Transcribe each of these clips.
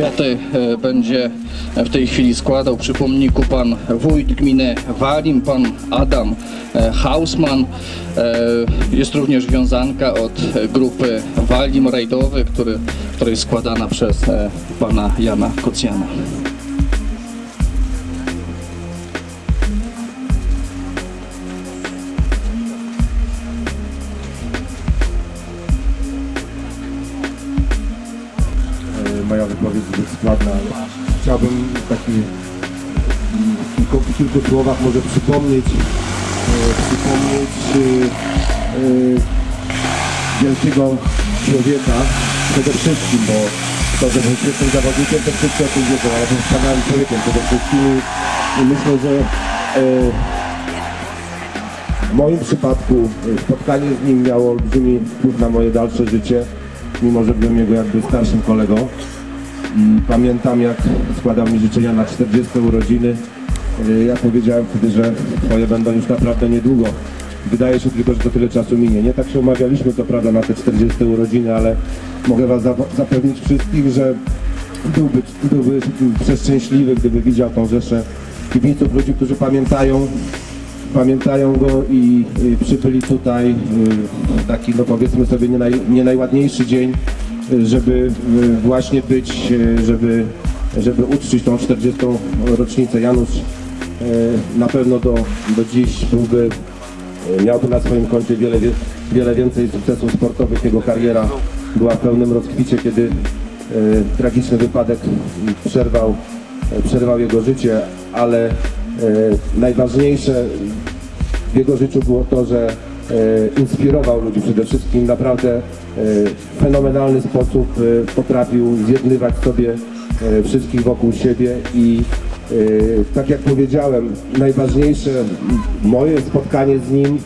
Kwiaty e, będzie w tej chwili składał przy pomniku pan wójt gminy Walim, pan Adam e, Hausman. E, Jest również wiązanka od grupy Walim Rajdowy, który, jest składana przez pana Jana Kocjana. Chciałbym taki w kilku, w kilku słowach może przypomnieć, e, przypomnieć e, e, wielkiego człowieka przede wszystkim, bo to, że był świetnym zawodnikiem, to wszyscy o tym wiedzą, ale był wspaniałym człowiekiem przede wszystkim i myślę, że e, w moim przypadku spotkanie z nim miało olbrzymi wpływ na moje dalsze życie, mimo że byłem jego jakby starszym kolegą. I pamiętam jak składał mi życzenia na 40 urodziny. E, Ja powiedziałem wtedy, że twoje będą już naprawdę niedługo. Wydaje się tylko, że to tyle czasu minie. Nie tak się umawialiśmy, to prawda, na te 40 urodziny, ale mogę was zap- zapewnić wszystkich, że byłby, byłby przeszczęśliwy, gdyby widział tą rzeszę kibiców, ludzi, którzy pamiętają pamiętają go i y, przybyli tutaj y, taki, no powiedzmy sobie, nie, naj, nie najładniejszy dzień, y, żeby y, właśnie być, y, żeby, żeby uczcić tą 40. rocznicę. Janusz y, na pewno do, do dziś byłby, miałby na swoim koncie wiele, wie- wiele więcej sukcesów sportowych. Jego kariera była w pełnym rozkwicie, kiedy tragiczny wypadek przerwał, przerwał jego życie, ale e, najważniejsze w jego życiu było to, że e, inspirował ludzi przede wszystkim naprawdę e, w fenomenalny sposób e, potrafił zjednywać sobie e, wszystkich wokół siebie i e, tak jak powiedziałem, najważniejsze moje spotkanie z nim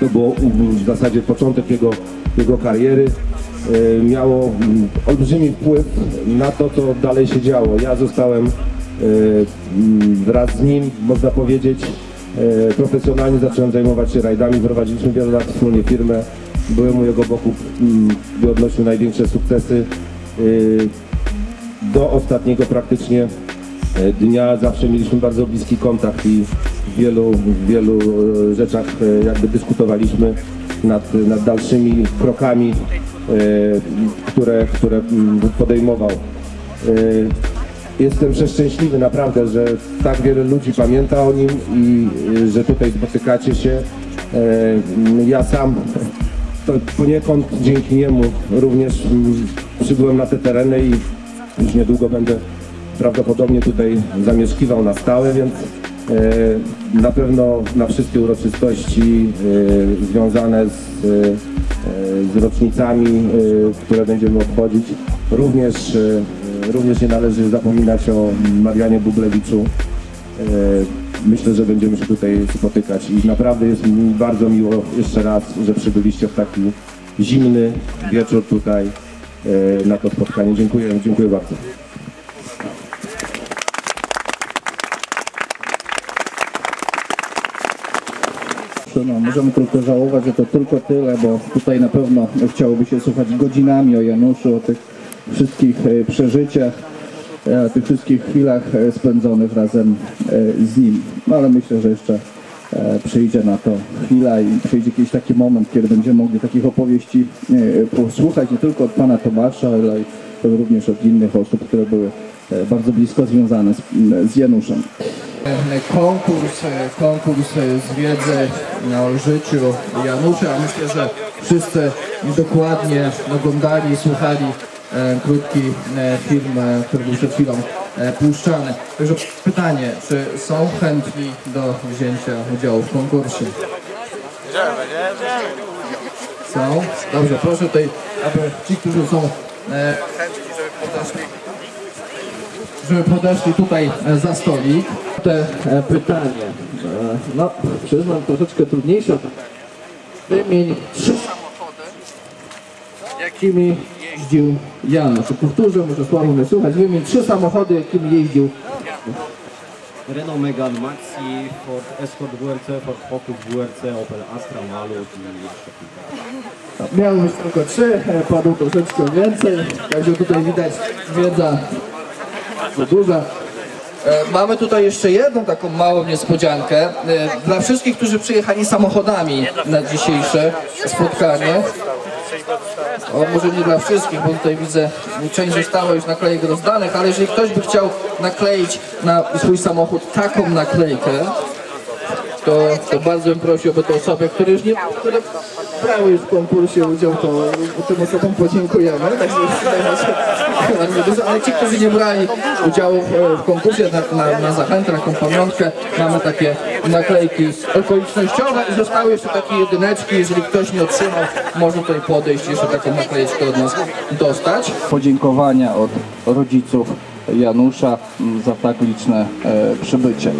to było w zasadzie początek jego, jego kariery. E, Miało mm, olbrzymi wpływ na to, co dalej się działo. Ja zostałem e, mm, wraz z nim, można powiedzieć, e, profesjonalnie zacząłem zajmować się rajdami. Prowadziliśmy wiele lat wspólnie firmę. Byłem u jego boku, mm, gdy odnosił największe sukcesy. E, Do ostatniego praktycznie e, dnia zawsze mieliśmy bardzo bliski kontakt i w wielu, w wielu e, rzeczach e, jakby dyskutowaliśmy nad, nad dalszymi krokami, e, które, które mm, podejmował. Jestem przeszczęśliwy naprawdę, że tak wiele ludzi pamięta o nim i e, że tutaj spotykacie się. E, Ja sam to poniekąd dzięki niemu również mm, przybyłem na te tereny i już niedługo będę prawdopodobnie tutaj zamieszkiwał na stałe, więc e, na pewno na wszystkie uroczystości związane z, z rocznicami, które będziemy obchodzić, również, również nie należy zapominać o Marianie Bublewiczu. E, Myślę, że będziemy się tutaj spotykać i naprawdę jest mi bardzo miło jeszcze raz, że przybyliście w taki zimny wieczór tutaj e, na to spotkanie. Dziękuję, dziękuję bardzo. No, możemy tylko żałować, że to tylko tyle, bo tutaj na pewno chciałoby się słuchać godzinami o Januszu, o tych wszystkich e, przeżyciach, e, o tych wszystkich chwilach e, spędzonych razem e, z nim. No ale myślę, że jeszcze e, przyjdzie na to chwila i przyjdzie jakiś taki moment, kiedy będziemy mogli takich opowieści e, posłuchać nie tylko od pana Tomasza, ale również od innych osób, które były e, bardzo blisko związane z, z Januszem. Konkurs, e, konkurs e, z wiedzy o życiu Janusza. Myślę, że wszyscy dokładnie oglądali słuchali e, krótki e, film, e, który był przed chwilą e, puszczany. Także pytanie, czy są chętni do wzięcia udziału w konkursie? Są? Dobrze, proszę tutaj, aby ci, którzy są e, chętni, żeby podeszli żeby podeszli tutaj e, za stolik. Te e, pytanie, e, no przyznam troszeczkę trudniejsze. Wymień trzy samochody, jakimi jeździł Janusz. Powtórzę, może słabo mnie słuchać. Wymień trzy samochody, jakimi jeździł Renault Megane Maxi, Ford Escort WRC, Ford Focus WRC, Opel Astra, Malut i jeszcze kilka. Miało być tylko trzy, e, padło troszeczkę więcej, także tutaj widać wiedza duża. E, Mamy tutaj jeszcze jedną taką małą niespodziankę. E, Dla wszystkich, którzy przyjechali samochodami na dzisiejsze spotkanie. O, może nie dla wszystkich, bo tutaj widzę, część została już naklejek rozdanych, ale jeżeli ktoś by chciał nakleić na swój samochód taką naklejkę, to, to bardzo bym prosił, aby te osoby, które już nie które brały już w konkursie udział, to tym osobom podziękujemy. Dużo, ale ci, którzy nie brali udziału w, w konkursie na, na, na zachętę, taką pamiątkę, mamy takie naklejki okolicznościowe zostały jeszcze takie jedyneczki, jeżeli ktoś nie otrzymał, może tutaj podejść jeszcze taką naklejeczkę od nas dostać. Podziękowania od rodziców Janusza mm, za tak liczne e, przybycie.